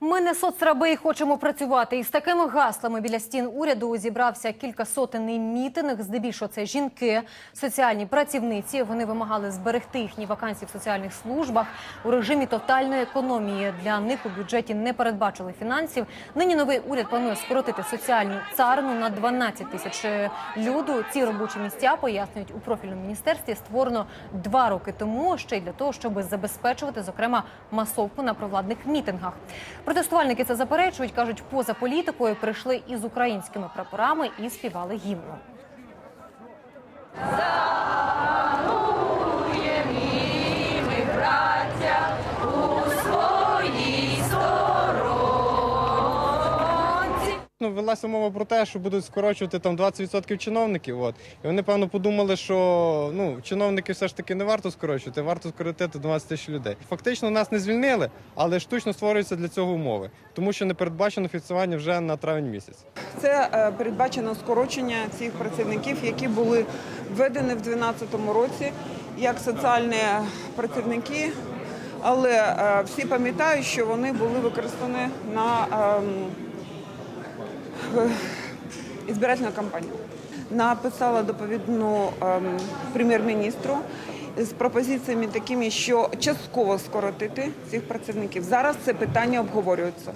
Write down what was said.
Ми не соцраби і хочемо працювати. Із такими гаслами біля стін уряду зібрався кількасотенний мітинг. Здебільшого це жінки, соціальні працівниці. Вони вимагали зберегти їхні вакансії в соціальних службах у режимі тотальної економії. Для них у бюджеті не передбачили фінансів. Нині новий уряд планує скоротити соціальну царину на 12 тисяч люду. Ці робочі місця пояснюють у профільному міністерстві. Створено два роки тому ще й для того, щоб забезпечувати зокрема масовку на провладних мітингах. Протестувальники це заперечують, кажуть, поза політикою прийшли із українськими прапорами і співали гімну. Ну, велася мова про те, що будуть скорочувати там 20% чиновників. От. І вони, певно, подумали, що ну, чиновників все ж таки не варто скорочувати, варто скоротити 20 тисяч людей. Фактично нас не звільнили, але штучно створюються для цього умови, тому що не передбачено фіксування вже на травень місяць. Це е, передбачено скорочення цих працівників, які були введені в 2012 році як соціальні працівники, але е, всі пам'ятають, що вони були використані на ем, кампанія. Написала доповідну ем, прем'єр-міністру з пропозиціями такими, що частково скоротити цих працівників. Зараз це питання обговорюється.